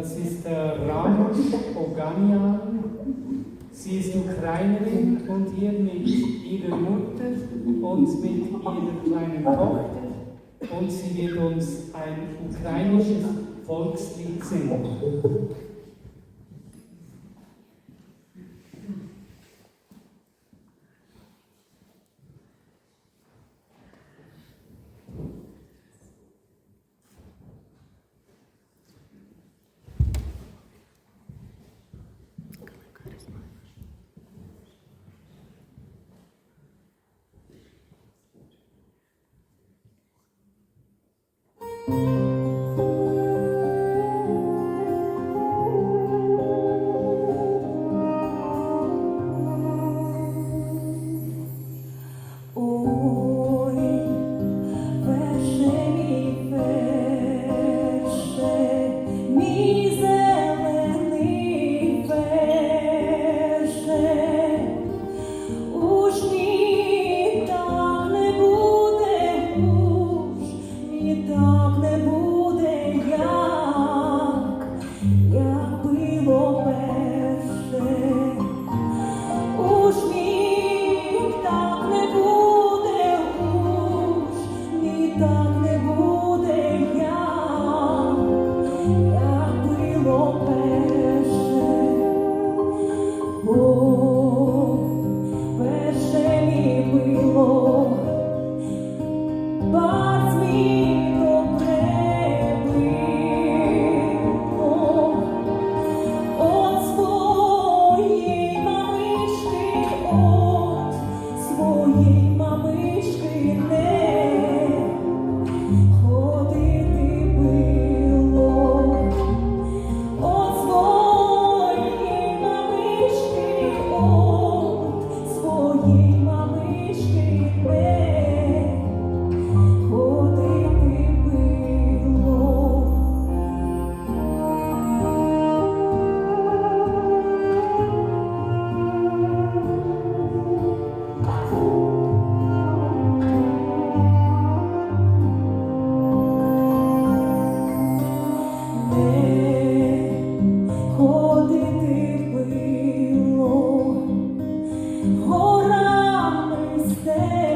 Das ist der Ramosh Oganian. Sie ist Ukrainerin und hier mit ihrer Mutter und mit ihrer kleinen Tochter. Und sie wird uns ein ukrainisches Volkslied singen. Me. Не буде, як, як було перше. Так не буде, уж ні так stay.